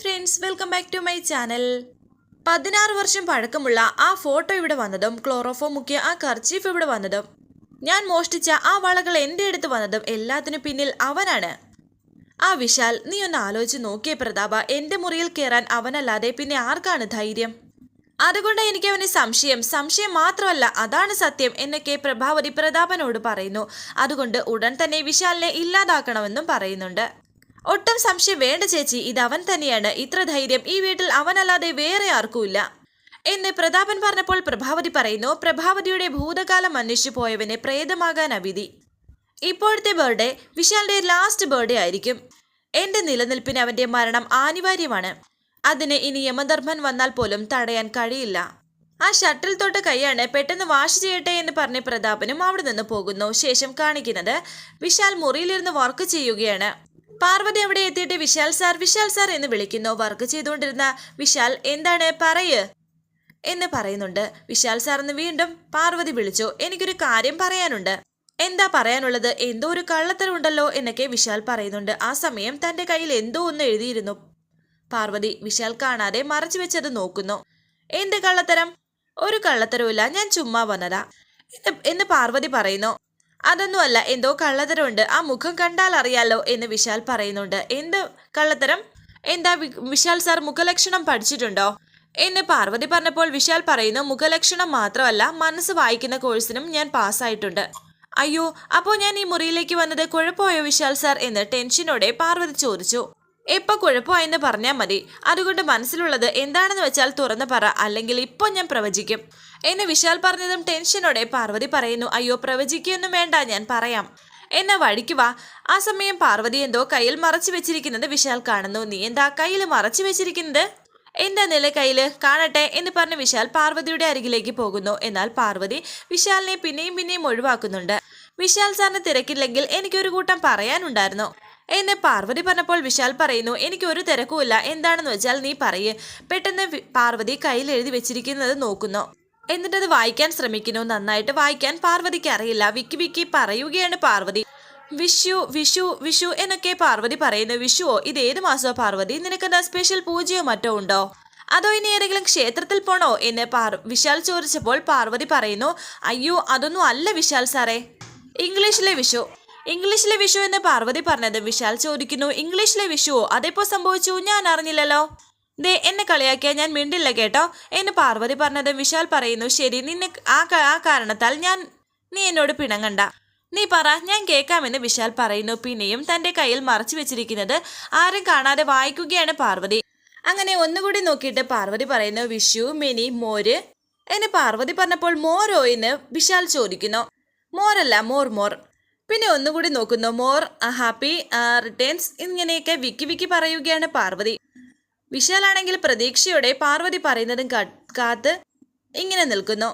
Friends welcome back to my channel പതിനാറ് വർഷം പഴക്കമുള്ള ആ ഫോട്ടോ ഇവിടെ വന്നതും ക്ലോറോഫോ മുക്കിയ ആ കർച്ചീഫ് ഇവിടെ വന്നതും ഞാൻ മോഷ്ടിച്ച ആ വളകൾ എന്റെ അടുത്ത് വന്നതും എല്ലാത്തിനും പിന്നിൽ അവനാണ്. ആ വിശാൽ നീ ഒന്ന് ആലോചിച്ച് നോക്കിയേ പ്രതാപ. എന്റെ മുറിയിൽ കയറാൻ അവനല്ലാതെ പിന്നെ ആർക്കാണ് ധൈര്യം? അതുകൊണ്ട് എനിക്ക് അവന് സംശയം. സംശയം മാത്രമല്ല അതാണ് സത്യം എന്നൊക്കെ പ്രഭാവതി പ്രതാപനോട് പറയുന്നു. അതുകൊണ്ട് ഉടൻ തന്നെ വിശാലിനെ ഇല്ലാതാക്കണമെന്നും പറയുന്നുണ്ട്. ഒട്ടും സംശയം വേണ്ട ചേച്ചി ഇത് അവൻ തന്നെയാണ്. ഇത്ര ധൈര്യം ഈ വീട്ടിൽ അവനല്ലാതെ വേറെ ആർക്കുമില്ല. എന്ന് പ്രതാപൻ പറഞ്ഞപ്പോൾ പ്രഭാവതി പറയുന്നു പ്രഭാവതിയുടെ ഭൂതകാലം അന്വേഷിച്ചു പോയവനെ പ്രേതമാകാൻ അവിധി. ഇപ്പോഴത്തെ ബർത്ത്ഡേ വിശാലിന്റെ ലാസ്റ്റ് ബർത്ത്ഡേ ആയിരിക്കും. എന്റെ നിലനിൽപ്പിന് അവന്റെ മരണം അനിവാര്യമാണ്. അതിന് ഇനി യമധർമ്മൻ വന്നാൽ പോലും തടയാൻ കഴിയില്ല. ആ ഷട്ടിൽ തൊട്ട് കൈയാണ് പെട്ടെന്ന് വാഷ് ചെയ്യട്ടെ എന്ന് പറഞ്ഞ പ്രതാപനും അവിടെ നിന്ന് പോകുന്നു. ശേഷം കാണിക്കുന്നത് വിശാൽ മുറിയിലിരുന്ന് വർക്ക് ചെയ്യുകയാണ്. പാർവതി അവിടെ എത്തിയിട്ട് വിശാൽ സാർ വിശാൽ സാർ എന്ന് വിളിക്കുന്നു. വർക്ക് ചെയ്തുകൊണ്ടിരുന്ന വിശാൽ എന്താണ്? പറയ്. എന്ന് പറയുന്നുണ്ട്. വിശാൽ സാർ എന്ന് വീണ്ടും പാർവതി വിളിച്ചു. എനിക്കൊരു കാര്യം പറയാനുണ്ട്. എന്താ പറയാനുള്ളത്? എന്തോ ഒരു കള്ളത്തരമുണ്ടല്ലോ എന്നൊക്കെ വിശാൽ പറയുന്നുണ്ട്. ആ സമയം തന്റെ കയ്യിൽ എന്തോ ഒന്ന് എഴുതിയിരുന്നു. പാർവതി വിശാൽ കാണാതെ മറച്ചു വെച്ചത് നോക്കുന്നു. എന്ത് കള്ളത്തരം? ഒരു കള്ളത്തരവുമില്ല. ഞാൻ ചുമ്മാ വന്നതാ. എന്ന് എന്ന് പാർവതി പറയുന്നു. അതൊന്നുമല്ല എന്തോ കള്ളത്തരമുണ്ട്. ആ മുഖം കണ്ടാൽ അറിയാലോ എന്ന് വിശാൽ പറയുന്നുണ്ട്. എന്ത് കള്ളത്തരം? എന്താ വിശാൽ സാർ മുഖലക്ഷണം പഠിച്ചിട്ടുണ്ടോ? എന്ന് പാർവതി പറഞ്ഞപ്പോൾ വിശാൽ പറയുന്നു മുഖലക്ഷണം മാത്രമല്ല മനസ്സ് വായിക്കുന്ന കോഴ്സിനും ഞാൻ പാസ്സായിട്ടുണ്ട്. അയ്യോ അപ്പോൾ ഞാൻ ഈ മുറിയിലേക്ക് വന്നത് കുഴപ്പമായോ വിശാൽ സാർ? എന്ന് ടെൻഷനോടെ പാർവതി ചോദിച്ചു. എപ്പോൾ കുഴപ്പമായെന്ന് പറഞ്ഞാൽ മതി. അതുകൊണ്ട് മനസ്സിലുള്ളത് എന്താണെന്ന് വെച്ചാൽ തുറന്നു പറ അല്ലെങ്കിൽ ഇപ്പോൾ ഞാൻ പ്രവചിക്കും. എന്ന് വിശാൽ പറഞ്ഞതും ടെൻഷനോടെ പാർവതി പറയുന്നു അയ്യോ പ്രവചിക്കൊന്നും വേണ്ട ഞാൻ പറയാം. എന്ന വഴിക്ക് വാ. ആ സമയം പാർവതി എന്തോ കയ്യിൽ മറച്ചു വെച്ചിരിക്കുന്നത് വിശാൽ കാണുന്നു. നീ എന്താ കയ്യിൽ മറച്ചു വെച്ചിരിക്കുന്നത്? എന്താ നില കയ്യിൽ? കാണട്ടെ എന്ന് പറഞ്ഞ് വിശാൽ പാർവതിയുടെ അരികിലേക്ക് പോകുന്നു. എന്നാൽ പാർവതി വിശാലിനെ പിന്നെയും പിന്നെയും ഒഴിവാക്കുന്നുണ്ട്. വിശാൽ സാറിന് തിരക്കില്ലെങ്കിൽ എനിക്കൊരു കൂട്ടം പറയാനുണ്ടായിരുന്നു. എന്ന് പാർവതി പറഞ്ഞപ്പോൾ വിശാൽ പറയുന്നു എനിക്ക് ഒരു തിരക്കുമില്ല. എന്താണെന്ന് വെച്ചാൽ നീ പറയ്. പെട്ടെന്ന് പാർവതി കയ്യിൽ എഴുതി വെച്ചിരിക്കുന്നത് നോക്കുന്നു. എന്നിട്ടത് വായിക്കാൻ ശ്രമിക്കുന്നു. നന്നായിട്ട് വായിക്കാൻ പാർവതിക്ക് അറിയില്ല. വിക്കി വിക്കി പറയുകയാണ് പാർവതി. വിഷു വിഷു വിഷു എന്നൊക്കെ പാർവതി പറയുന്നു. വിഷുവോ? ഇത് ഏത് മാസമോ പാർവതി? നിനക്കെന്താ സ്പെഷ്യൽ പൂജയോ മറ്റോ ഉണ്ടോ? അതോ ഇനി ഏതെങ്കിലും ക്ഷേത്രത്തിൽ പോണോ എന്ന് പാർ വിശാൽ ചോദിച്ചപ്പോൾ പാർവതി പറയുന്നു അയ്യോ അതൊന്നും അല്ല വിശാൽ സാറേ. ഇംഗ്ലീഷിലെ വിഷു. ഇംഗ്ലീഷിലെ വിഷു എന്ന് പാർവതി പറഞ്ഞത് വിശാൽ ചോദിക്കുന്നു. ഇംഗ്ലീഷിലെ വിഷുവോ? അതെപ്പോ സംഭവിച്ചു? ഞാൻ അറിഞ്ഞില്ലല്ലോ. ദേ എന്നെ കളിയാക്കിയ ഞാൻ മിണ്ടില്ല കേട്ടോ. എന്ന് പാർവതി പറഞ്ഞത് വിശാൽ പറയുന്നു. ശരി നിന്നെ ആ ആ കാരണത്താൽ ഞാൻ നീ എന്നോട് പിണങ്ങണ്ട. നീ പറ ഞാൻ കേൾക്കാമെന്ന് വിശാൽ പറയുന്നു. പിന്നെയും തന്റെ കയ്യിൽ മറച്ചു വെച്ചിരിക്കുന്നത് ആരും കാണാതെ വായിക്കുകയാണ് പാർവതി. അങ്ങനെ ഒന്നുകൂടി നോക്കിയിട്ട് പാർവതി പറയുന്നു വിഷു മിനി മോര്. എന്ന് പാർവതി പറഞ്ഞപ്പോൾ മോരോ എന്ന് വിശാൽ ചോദിക്കുന്നു. മോരല്ല മോർ മോർ. പിന്നെ ഒന്നുകൂടി നോക്കുന്നു മോർ ഹാപ്പി റിട്ടേൺസ് ഇങ്ങനെയൊക്കെ വിക്കി വിക്കി പറയുകയാണ് പാർവതി. വിശാലാണെങ്കിൽ പ്രതീക്ഷയോടെ പാർവതി പറയുന്നതും കാത്ത് ഇങ്ങനെ നിൽക്കുന്നു.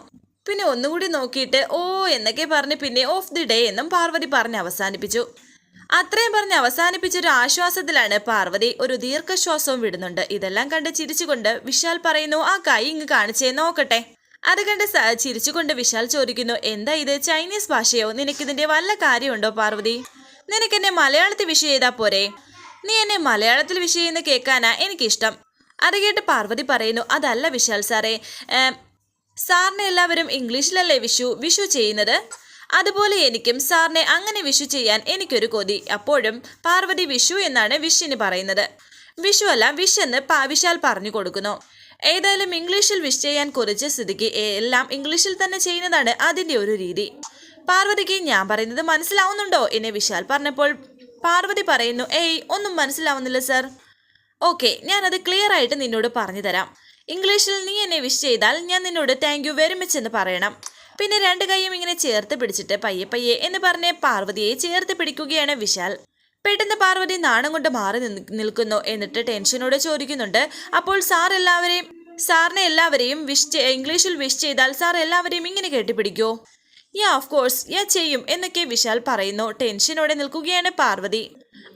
പിന്നെ ഒന്നുകൂടി നോക്കിയിട്ട് ഓ എന്നൊക്കെ പറഞ്ഞ് പിന്നെ ഓഫ് ദി ഡേ എന്നും പാർവതി പറഞ്ഞ് അവസാനിപ്പിച്ചു. അത്രയും പറഞ്ഞ് അവസാനിപ്പിച്ചൊരു ആശ്വാസത്തിലാണ് പാർവതി ഒരു ദീർഘശ്വാസവും വിടുന്നുണ്ട്. ഇതെല്ലാം കണ്ട് ചിരിച്ചുകൊണ്ട് വിശാൽ പറയുന്നു ആ കൈ ഇങ്ങ് കാണിച്ചേ നോക്കട്ടെ. അത് കണ്ട് ചിരിച്ചുകൊണ്ട് വിശാൽ ചോദിക്കുന്നു എന്താ ഇത്? ചൈനീസ് ഭാഷയോ? നിനക്കിതിന്റെ വല്ല കാര്യമുണ്ടോ പാർവതി? നിനക്കെന്നെ മലയാളത്തിൽ വിഷയം ചെയ്താ പോരെ. നീ എന്നെ മലയാളത്തിൽ വിഷയം ചെയ്യുന്ന കേൾക്കാനാ എനിക്കിഷ്ടം. അത് കേട്ട് പാർവതി പറയുന്നു അതല്ല വിശാൽ സാറേ സാറിനെ എല്ലാവരും ഇംഗ്ലീഷിലല്ലേ വിഷു വിഷു ചെയ്യുന്നത്? അതുപോലെ എനിക്കും സാറിനെ അങ്ങനെ വിഷു ചെയ്യാൻ എനിക്കൊരു കൊതി. അപ്പോഴും പാർവതി വിഷു എന്നാണ് വിഷിന് പറയുന്നത്. വിഷു അല്ല വിഷ് എന്ന് വിശാൽ പറഞ്ഞു കൊടുക്കുന്നു. ഏതായാലും ഇംഗ്ലീഷിൽ വിഷ് ചെയ്യാൻ കുറിച്ച് സ്ഥിതിക്ക് എല്ലാം ഇംഗ്ലീഷിൽ തന്നെ ചെയ്യുന്നതാണ് അതിന്റെ ഒരു രീതി. പാർവതിക്ക് ഞാൻ പറയുന്നത് മനസ്സിലാവുന്നുണ്ടോ? എന്നെ വിശാൽ പറഞ്ഞപ്പോൾ പാർവതി പറയുന്നു ഏയ് ഒന്നും മനസ്സിലാവുന്നില്ല സർ. ഓക്കെ ഞാനത് ക്ലിയർ ആയിട്ട് നിന്നോട് പറഞ്ഞു തരാം. ഇംഗ്ലീഷിൽ നീ എന്നെ വിഷ് ചെയ്താൽ ഞാൻ നിന്നോട് താങ്ക് യു വെരി മച്ച് എന്ന് പറയണം. പിന്നെ രണ്ട് കൈയും ഇങ്ങനെ ചേർത്ത് പിടിച്ചിട്ട് പയ്യെ പയ്യെ എന്ന് പറഞ്ഞ് പാർവതിയെ ചേർത്ത് പിടിക്കുകയാണ് വിശാൽ. പെട്ടെന്ന് പാർവതി നാണം കൊണ്ട് മാറി നിൽക്കുന്നു. എന്നിട്ട് ടെൻഷനോടെ ചോദിക്കുന്നുണ്ട് അപ്പോൾ സാർ എല്ലാവരെയും സാറിനെ എല്ലാവരെയും വിഷ് ഇംഗ്ലീഷിൽ വിഷ് ചെയ്താൽ സാർ എല്ലാവരെയും ഇങ്ങനെ കെട്ടിപ്പിടിക്കോ യാ ഓഫ് കോഴ്സ് യാ ചെയ്യും. എന്നൊക്കെ വിശാൽ പറയുന്നു. ടെൻഷനോടെ നിൽക്കുകയാണ് പാർവതി.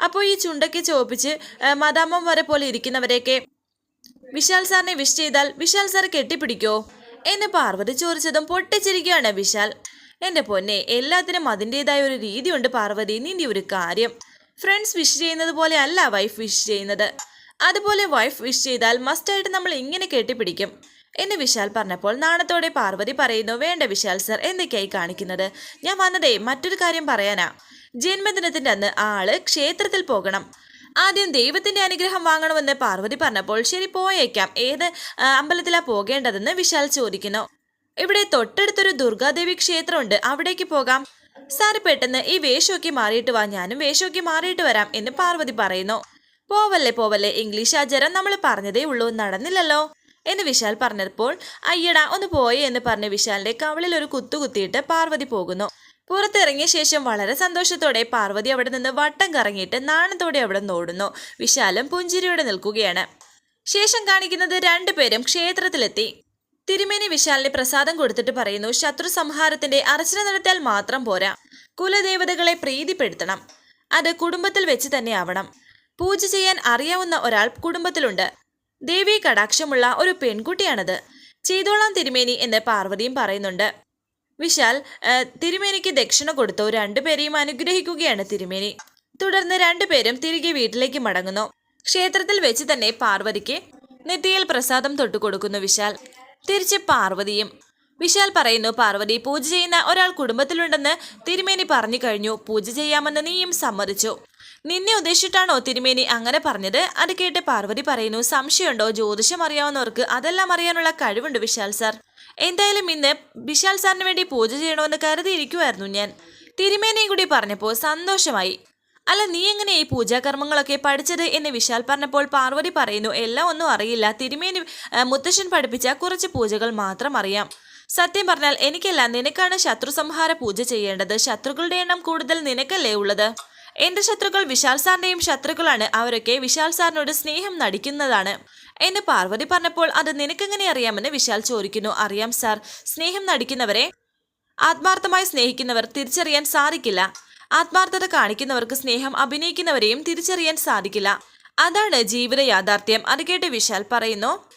അപ്പോൾ ഈ ചുണ്ടൊക്കെ ചോപ്പിച്ച് മദാമം വരെ പോലെ ഇരിക്കുന്നവരെയൊക്കെ വിശാൽ സാറിനെ വിഷ് ചെയ്താൽ വിശാൽ സാർ കെട്ടിപ്പിടിക്കോ? എന്ന് പാർവതി ചോദിച്ചതും പൊട്ടിച്ചിരിക്കുകയാണ് വിശാൽ. എന്റെ പൊന്നെ എല്ലാത്തിനും അതിന്റെതായ ഒരു രീതിയുണ്ട് പാർവതി. നിന്റെ ഒരു കാര്യം. ഫ്രണ്ട്സ് വിഷ് ചെയ്യുന്നത് പോലെ അല്ല വൈഫ് വിഷ് ചെയ്യുന്നത്. അതുപോലെ വൈഫ് വിഷ് ചെയ്താൽ മസ്റ്റായിട്ട് നമ്മൾ ഇങ്ങനെ കെട്ടിപ്പിടിക്കും. എന്ന് വിശാൽ പറഞ്ഞപ്പോൾ നാണത്തോടെ പാർവതി പറയുന്നു വേണ്ട വിശാൽ സർ എന്തൊക്കെയായി കാണിക്കുന്നത്? ഞാൻ വന്നതേ മറ്റൊരു കാര്യം പറയാനാ. ജന്മദിനത്തിന്റെ അന്ന് ആൾ ക്ഷേത്രത്തിൽ പോകണം. ആദ്യം ദൈവത്തിന്റെ അനുഗ്രഹം വാങ്ങണമെന്ന് പാർവതി പറഞ്ഞപ്പോൾ ശരി പോയേക്കാം. ഏത് അമ്പലത്തിലാ പോകേണ്ടതെന്ന് വിശാൽ ചോദിക്കുന്നു. ഇവിടെ തൊട്ടടുത്തൊരു ദുർഗാദേവി ക്ഷേത്രമുണ്ട്. അവിടേക്ക് പോകാം. സാറ് പെട്ടെന്ന് ഈ വേഷമൊക്കെ മാറിയിട്ട് വാ ഞാനും വേഷമൊക്കെ മാറിയിട്ട് വരാം എന്ന് പാർവതി പറയുന്നു. പോവല്ലേ പോവല്ലേ ഇംഗ്ലീഷ് ആചാരം നമ്മൾ പറഞ്ഞതേ ഉള്ളൂ നടന്നില്ലല്ലോ. എന്ന് വിശാൽ പറഞ്ഞപ്പോൾ അയ്യടാ ഒന്ന് പോയേ എന്ന് പറഞ്ഞ് വിശാലിന്റെ കവളിൽ ഒരു കുത്തു കുത്തിയിട്ട് പാർവതി പോകുന്നു. പുറത്തിറങ്ങിയ ശേഷം വളരെ സന്തോഷത്തോടെ പാർവതി അവിടെ നിന്ന് വട്ടം കറങ്ങിയിട്ട് നാണത്തോടെ അവിടെ നോടുന്നു വിശാലും പുഞ്ചിരിയോടെ നിൽക്കുകയാണ്. ശേഷം കാണിക്കുന്നത് രണ്ടുപേരും ക്ഷേത്രത്തിലെത്തി. തിരുമേനി വിശാലിന് പ്രസാദം കൊടുത്തിട്ട് പറയുന്നു ശത്രു സംഹാരത്തിന്റെ അർച്ചന നടത്തിയാൽ മാത്രം പോരാ. കുലദേവതകളെ പ്രീതിപ്പെടുത്തണം. അത് കുടുംബത്തിൽ വെച്ച് തന്നെ ആവണം. പൂജ ചെയ്യാൻ അറിയാവുന്ന ഒരാൾ കുടുംബത്തിലുണ്ട്. ദേവി കടാക്ഷമുള്ള ഒരു പെൺകുട്ടിയാണത്. ചെയ്തോളാം തിരുമേനി എന്ന് പാർവതിയും പറയുന്നുണ്ട്. വിശാൽ തിരുമേനിക്ക് ദക്ഷിണ കൊടുത്തു രണ്ടുപേരെയും അനുഗ്രഹിക്കുകയാണ് തിരുമേനി. തുടർന്ന് രണ്ടുപേരും തിരികെ വീട്ടിലേക്ക് മടങ്ങുന്നു. ക്ഷേത്രത്തിൽ വെച്ച് തന്നെ പാർവതിക്ക് നെറ്റിയിൽ പ്രസാദം തൊട്ടു കൊടുക്കുന്നു വിശാൽ. തിരിച്ച് പാർവതിയും. വിശാൽ പറയുന്നു പാർവതി പൂജ ചെയ്യുന്ന ഒരാൾ കുടുംബത്തിലുണ്ടെന്ന് തിരുമേനി പറഞ്ഞു കഴിഞ്ഞു. പൂജ ചെയ്യാമെന്ന് നീയും സമ്മതിച്ചു. നിന്നെ ഉദ്ദേശിച്ചിട്ടാണോ തിരുമേനി അങ്ങനെ പറഞ്ഞത്? അത് കേട്ട് പാർവതി പറയുന്നു സംശയമുണ്ടോ? ജ്യോതിഷം അറിയാവുന്നവർക്ക് അതെല്ലാം അറിയാനുള്ള കഴിവുണ്ട് വിശാൽ സാർ. എന്തായാലും ഇന്ന് വിശാൽ സാറിന് വേണ്ടി പൂജ ചെയ്യണമെന്ന് കരുതിയിരിക്കുമായിരുന്നു ഞാൻ. തിരുമേനിയും കൂടി പറഞ്ഞപ്പോൾ സന്തോഷമായി. അല്ല നീ എങ്ങനെ ഈ പൂജാകർമ്മങ്ങളൊക്കെ പഠിച്ചത് എന്ന് വിശാൽ പറഞ്ഞപ്പോൾ പാർവതി പറയുന്നു എല്ലാം ഒന്നും അറിയില്ല. തിരുമേനി മുത്തശ്ശൻ പഠിപ്പിച്ച കുറച്ച് പൂജകൾ മാത്രം അറിയാം. സത്യം പറഞ്ഞാൽ എനിക്കല്ല നിനക്കാണ് ശത്രു സംഹാര പൂജ ചെയ്യേണ്ടത്. ശത്രുക്കളുടെ എണ്ണം കൂടുതൽ നിനക്കല്ലേ ഉള്ളത്? എന്റെ ശത്രുക്കൾ വിശാൽ സാറിന്റെയും ശത്രുക്കളാണ്. അവരൊക്കെ വിശാൽ സാറിനോട് സ്നേഹം നടിക്കുന്നതാണ്. എന്ന് പാർവതി പറഞ്ഞപ്പോൾ അത് നിനക്കെങ്ങനെ അറിയാമെന്ന് വിശാൽ ചോദിക്കുന്നു. അറിയാം സാർ. സ്നേഹം നടിക്കുന്നവരെ ആത്മാർത്ഥമായി സ്നേഹിക്കുന്നവർ തിരിച്ചറിയാൻ സാധിക്കില്ല. ആത്മാർത്ഥത കാണിക്കുന്നവർക്ക് സ്നേഹം അഭിനയിക്കുന്നവരെയും തിരിച്ചറിയാൻ സാധിക്കില്ല. അതാണ് ജീവിത യാഥാർത്ഥ്യം. അത് കേട്ട് വിശാൽ പറയുന്നു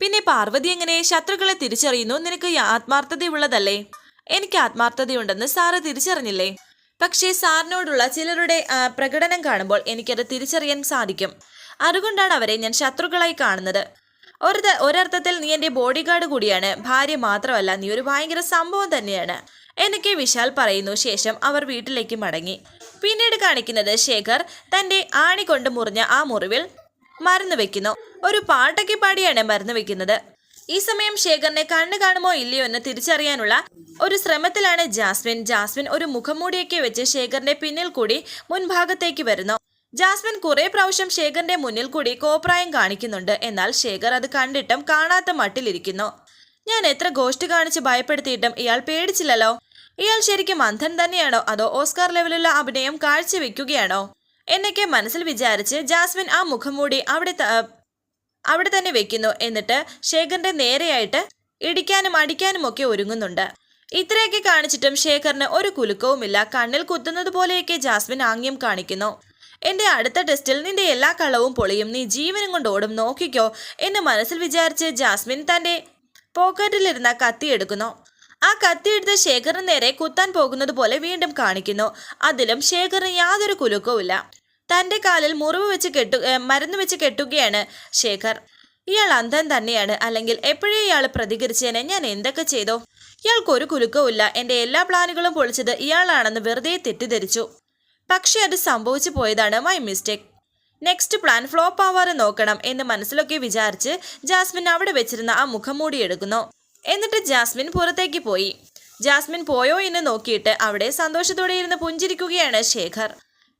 പിന്നെ പാർവതി എങ്ങനെ ശത്രുക്കളെ തിരിച്ചറിയുന്നു? നിനക്ക് ആത്മാർത്ഥതയുള്ളതല്ലേ? എനിക്ക് ആത്മാർത്ഥതയുണ്ടെന്ന് സാറ് തിരിച്ചറിഞ്ഞില്ലേ? പക്ഷേ സാറിനോടുള്ള ചിലരുടെ പ്രകടനം കാണുമ്പോൾ എനിക്കത് തിരിച്ചറിയാൻ സാധിക്കും. അതുകൊണ്ടാണ് അവരെ ഞാൻ ശത്രുക്കളായി കാണുന്നത്. ഒരു ഒരർത്ഥത്തിൽ നീ എന്റെ ബോഡി ഗാർഡ് കൂടിയാണ്. ഭാര്യ മാത്രമല്ല നീ ഒരു ഭയങ്കര സംഭവം തന്നെയാണ്. എന്നൊക്കെ വിശാൽ പറയുന്നു. ശേഷം അവർ വീട്ടിലേക്ക് മടങ്ങി. പിന്നീട് കാണിക്കുന്നത് ശേഖർ തന്റെ ആണി കൊണ്ട് മുറിഞ്ഞ ആ മുറിവിൽ മരുന്ന് വെക്കുന്നു. ഒരു പാട്ടൊക്കെ പാടിയാണ് മരുന്ന് വെക്കുന്നത്. ഈ സമയം ശേഖറിനെ കണ്ണു കാണുമോ ഇല്ലയോ എന്ന് തിരിച്ചറിയാനുള്ള ഒരു ശ്രമത്തിലാണ് ജാസ്മിൻ. ജാസ്മിൻ ഒരു മുഖംമൂടിയൊക്കെ വെച്ച് ശേഖറിന്റെ പിന്നിൽ കൂടി മുൻഭാഗത്തേക്ക് വരുന്നു. ജാസ്മിൻ കുറെ പ്രാവശ്യം ശേഖറിന്റെ മുന്നിൽ കൂടി കോപ്രായം കാണിക്കുന്നുണ്ട്. എന്നാൽ ശേഖർ അത് കണ്ടിട്ടും കാണാത്ത മട്ടിലിരിക്കുന്നു ഞാൻ എത്ര ഗോഷ്ടി കാണിച്ച് ഭയപ്പെടുത്തിയിട്ടും ഇയാൾ പേടിച്ചില്ലല്ലോ. ഇയാൾ ശരിക്കും അന്ധൻ തന്നെയാണോ? അതോ ഓസ്കാർ ലെവലുള്ള അഭിനയം കാഴ്ചവെക്കുകയാണോ? എന്നൊക്കെ മനസ്സിൽ വിചാരിച്ച് ജാസ്മിൻ ആ മുഖം മൂടി അവിടെ അവിടെ തന്നെ വെക്കുന്നു. എന്നിട്ട് ശേഖറിന്റെ നേരെയായിട്ട് ഇടിക്കാനും അടിക്കാനും ഒക്കെ ഒരുങ്ങുന്നുണ്ട്. ഇത്രയൊക്കെ കാണിച്ചിട്ടും ശേഖറിന് ഒരു കുലുക്കവുമില്ല. കണ്ണിൽ കുത്തുന്നത് പോലെയൊക്കെ ജാസ്മിൻ ആംഗ്യം കാണിക്കുന്നു. എന്റെ അടുത്ത ടെസ്റ്റിൽ നിന്റെ എല്ലാ കളവും പൊളിയും. നീ ജീവനും കൊണ്ട് ഓടും. നോക്കിക്കോ. എന്ന് മനസ്സിൽ വിചാരിച്ച് ജാസ്മിൻ തന്റെ പോക്കറ്റിലിരുന്ന കത്തി എടുക്കുന്നു. ആ കത്തി എടുത്ത് ശേഖറിന് നേരെ കുത്താൻ പോകുന്നത് പോലെ വീണ്ടും കാണിക്കുന്നു. അതിലും ശേഖറിന് യാതൊരു കുലുക്കവുമില്ല. തന്റെ കാലിൽ മുറിവ് വെച്ച് കെട്ടു മരുന്ന് വെച്ച് കെട്ടുകയാണ് ശേഖർ. ഇയാൾ അന്ധൻ തന്നെയാണ്. അല്ലെങ്കിൽ എപ്പോഴേ ഇയാൾ പ്രതികരിച്ചേനെ? ഞാൻ എന്തൊക്കെ ചെയ്തോ? ഇയാൾക്കൊരു കുലുക്കവുമില്ല. എന്റെ എല്ലാ പ്ലാനുകളും പൊളിച്ചത് ഇയാളാണെന്ന് വെറുതെ തെറ്റിദ്ധരിച്ചു. പക്ഷേ അത് സംഭവിച്ചു പോയതാണ് my mistake. Next plan flop ആവാതെ നോക്കണം എന്ന് മനസ്സിലൊക്കെ വിചാരിച്ച് ജാസ്മിൻ അവിടെ വെച്ചിരുന്ന ആ മുഖം മൂടിയെടുക്കുന്നു എന്നിട്ട് ജാസ്മിൻ പുറത്തേക്ക് പോയി. ജാസ്മിൻ പോയോ എന്ന് നോക്കിയിട്ട് അവിടെ സന്തോഷത്തോടെ ഇരുന്ന് പുഞ്ചിരിക്കുകയാണ് ശേഖർ.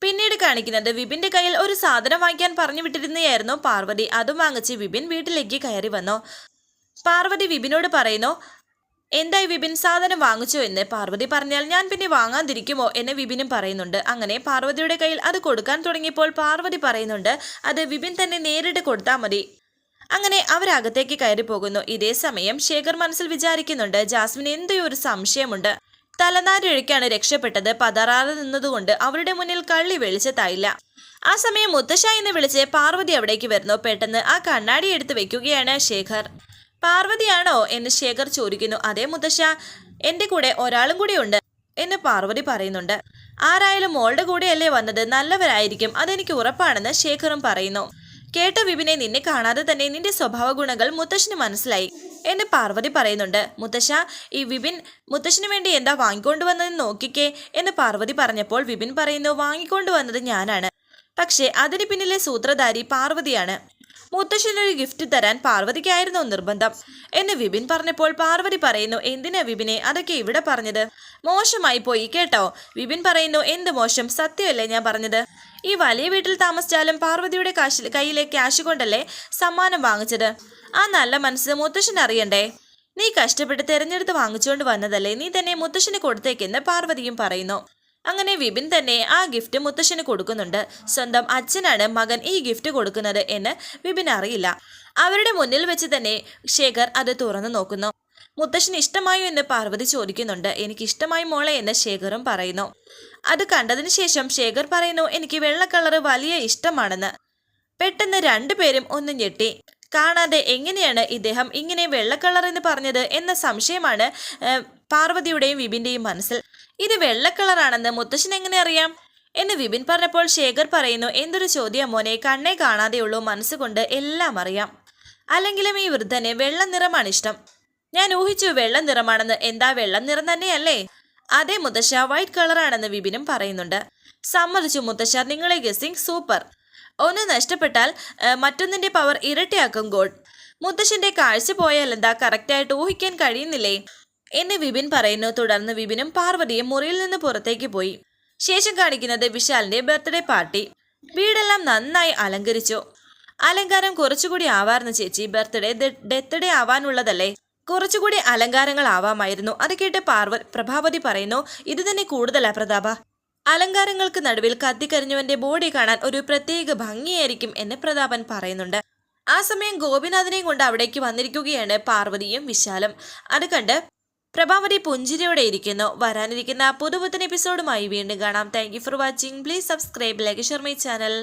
പിന്നീട് കാണിക്കുന്നത് വിപിന്റെ കയ്യിൽ ഒരു സാധനം വാങ്ങിക്കാൻ പറഞ്ഞു വിട്ടിരുന്നതായിരുന്നു പാർവതി. അതും വാങ്ങിച്ച് വിപിൻ വീട്ടിലേക്ക് കയറി വന്നു. പാർവതി വിപിനോട് പറയുന്നു എന്തായി വിപിൻ സാധനം വാങ്ങിച്ചു എന്ന്? പാർവതി പറഞ്ഞാൽ ഞാൻ പിന്നെ വാങ്ങാതിരിക്കുമോ? എന്ന് വിപിനും പറയുന്നുണ്ട്. അങ്ങനെ പാർവതിയുടെ കയ്യിൽ അത് കൊടുക്കാൻ തുടങ്ങിയപ്പോൾ പാർവതി പറയുന്നുണ്ട് അത് വിപിൻ തന്നെ നേരിട്ട് കൊടുത്താൽ മതി. അങ്ങനെ അവരകത്തേക്ക് കയറി പോകുന്നു ഇതേ സമയം ശേഖർ മനസ്സിൽ വിചാരിക്കുന്നുണ്ട് ജാസ്മിന് എന്തോ ഒരു സംശയമുണ്ട്. തലനാരിഴയ്ക്കാണ് രക്ഷപ്പെട്ടത്. പതറാതെ നിന്നതുകൊണ്ട് അവരുടെ മുന്നിൽ കള്ളി വെളിച്ചത്തായില്ല. ആ സമയം മുത്തശ്ശ എന്ന് വിളിച്ച് പാർവതി അവിടേക്ക് വരുന്നു. പെട്ടെന്ന് ആ കണ്ണാടി എടുത്ത് വെക്കുകയാണ് ശേഖർ. പാർവതിയാണോ എന്ന് ശേഖർ ചോദിക്കുന്നു. അതേ മുത്തശ്ശ എന്റെ കൂടെ ഒരാളും കൂടെ ഉണ്ട് എന്ന് പാർവതി പറയുന്നുണ്ട്. ആരായാലും മോളുടെ കൂടെയല്ലേ വന്നത്? നല്ലവരായിരിക്കും. അതെനിക്ക് ഉറപ്പാണെന്ന് ശേഖറും പറയുന്നു. കേട്ട വിപിനെ നിന്നെ കാണാതെ തന്നെ നിന്റെ സ്വഭാവ ഗുണങ്ങൾ മുത്തശ്ശന് മനസ്സിലായി. എന്ന് പാർവതി പറയുന്നുണ്ട്. മുത്തശ്ശ ഈ വിപിൻ മുത്തശ്ശന് വേണ്ടി എന്താ വാങ്ങിക്കൊണ്ടുവന്നതെന്ന് നോക്കിക്കേ എന്ന് പാർവതി പറഞ്ഞപ്പോൾ വിപിൻ പറയുന്നു വാങ്ങിക്കൊണ്ടുവന്നത് ഞാനാണ്. പക്ഷേ അതിന് പിന്നിലെ സൂത്രധാരി പാർവതിയാണ്. മുത്തശ്ശനൊരു ഗിഫ്റ്റ് തരാൻ പാർവതിക്കായിരുന്നു നിർബന്ധം. എന്ന് വിപിൻ പറഞ്ഞപ്പോൾ പാർവതി പറയുന്നു എന്തിനാ വിപിനെ? അതൊക്കെ ഇവിടെ പറഞ്ഞത്? മോശമായി പോയി കേട്ടോ. വിപിൻ പറയുന്നു എന്ത് മോശം? സത്യമല്ലേ ഞാൻ പറഞ്ഞത്? ഈ വലിയ വീട്ടിൽ താമസിച്ചാലും പാർവതിയുടെ കാശിൽ കയ്യിലെ ക്യാഷ് കൊണ്ടല്ലേ സമ്മാനം വാങ്ങിച്ചത്? ആ നല്ല മനസ്സ് മുത്തശ്ശൻ അറിയണ്ടേ? നീ കഷ്ടപ്പെട്ട് തെരഞ്ഞെടുത്ത് വാങ്ങിച്ചുകൊണ്ട് വന്നതല്ലേ നീ തന്നെ മുത്തശ്ശന് കൊടുത്തേക്കെന്ന് പാർവതിയും പറയുന്നു. അങ്ങനെ വിപിൻ തന്നെ ആ ഗിഫ്റ്റ് മുത്തശ്ശന് കൊടുക്കുന്നുണ്ട്. സ്വന്തം അച്ഛനാണ് മകൻ ഈ ഗിഫ്റ്റ് കൊടുക്കുന്നത് എന്ന് വിപിൻ അറിയില്ല. അവരുടെ മുന്നിൽ വെച്ച് തന്നെ ശേഖർ അത് തുറന്നു നോക്കുന്നു. മുത്തശ്ശന് ഇഷ്ടമായോ എന്ന് പാർവതി ചോദിക്കുന്നുണ്ട്. എനിക്ക് ഇഷ്ടമായി മോളെ എന്ന് ശേഖറും പറയുന്നു. അത് കണ്ടതിന് ശേഷം ശേഖർ പറയുന്നു എനിക്ക് വെള്ള കളറ് വലിയ ഇഷ്ടമാണെന്ന്. പെട്ടെന്ന് രണ്ടുപേരും ഒന്ന് ഞെട്ടി. കാണാതെ എങ്ങനെയാണ് ഇദ്ദേഹം ഇങ്ങനെ വെള്ള കളർ എന്ന് പറഞ്ഞത്? എന്ന സംശയമാണ് പാർവതിയുടെയും വിപിന്റെയും മനസ്സിൽ. ഇത് വെള്ള കളറാണെന്ന് മുത്തശ്ശൻ എങ്ങനെ അറിയാം? എന്ന് വിപിൻ പറഞ്ഞപ്പോൾ ശേഖർ പറയുന്നു എന്തൊരു ചോദ്യം മോനെ കണ്ണേ കാണാതെയുള്ളൂ മനസ്സുകൊണ്ട് എല്ലാം അറിയാം. അല്ലെങ്കിലും ഈ വൃദ്ധന് വെള്ള നിറമാണ് ഇഷ്ടം. ഞാൻ ഊഹിച്ചു വെള്ള നിറമാണെന്ന് എന്താ വെള്ള നിറം തന്നെയല്ലേ? അതേ മുത്തശ്ശ വൈറ്റ് കളറാണെന്ന് വിപിനും പറയുന്നുണ്ട്. സമ്മതിച്ചു മുത്തശ്ശ നിങ്ങളെ ഗസിങ് സൂപ്പർ ഒന്ന് നഷ്ടപ്പെട്ടാൽ മറ്റൊന്നിന്റെ പവർ ഇരട്ടിയാക്കും ഗോഡ് മുത്തശ്ശന്റെ കാഴ്ച പോയാൽ എന്താ കറക്റ്റായിട്ട് ഊഹിക്കാൻ കഴിയുന്നില്ലേ? എന്ന് വിപിൻ പറയുന്നു. തുടർന്ന് വിപിനും പാർവതിയും മുറിയിൽ നിന്ന് പുറത്തേക്ക് പോയി. ശേഷം കാണിക്കുന്നത് വിശാലിന്റെ ബർത്ത്ഡേ പാർട്ടി വീടെല്ലാം നന്നായി അലങ്കരിച്ചു. അലങ്കാരം കുറച്ചുകൂടി ആവാർന്ന് ചേച്ചി ബർത്ത്ഡേ ഡെത്ത് ഡേ ആവാനുള്ളതല്ലേ? കുറച്ചുകൂടി അലങ്കാരങ്ങൾ ആവാമായിരുന്നു അത് കേട്ട് പാർവൽ പ്രഭാവതി പറയുന്നു ഇത് തന്നെ കൂടുതലാ പ്രതാപ. അലങ്കാരങ്ങൾക്ക് നടുവിൽ കത്തിക്കരിഞ്ഞവന്റെ ബോഡി കാണാൻ ഒരു പ്രത്യേക ഭംഗിയായിരിക്കും എന്ന് പ്രതാപൻ പറയുന്നുണ്ട്. ആ സമയം ഗോപിനാഥനെയും കൊണ്ട് അവിടേക്ക് വന്നിരിക്കുകയാണ് പാർവതിയും വിശാലം. അത് കണ്ട് പ്രഭാവതി പുഞ്ചിരിയോടെ ഇരിക്കുന്നു. വരാനിരിക്കുന്ന പുതുപുത്തൻ എപ്പിസോഡുമായി വീണ്ടും കാണാം. Thank for watching please subscribe like share my channel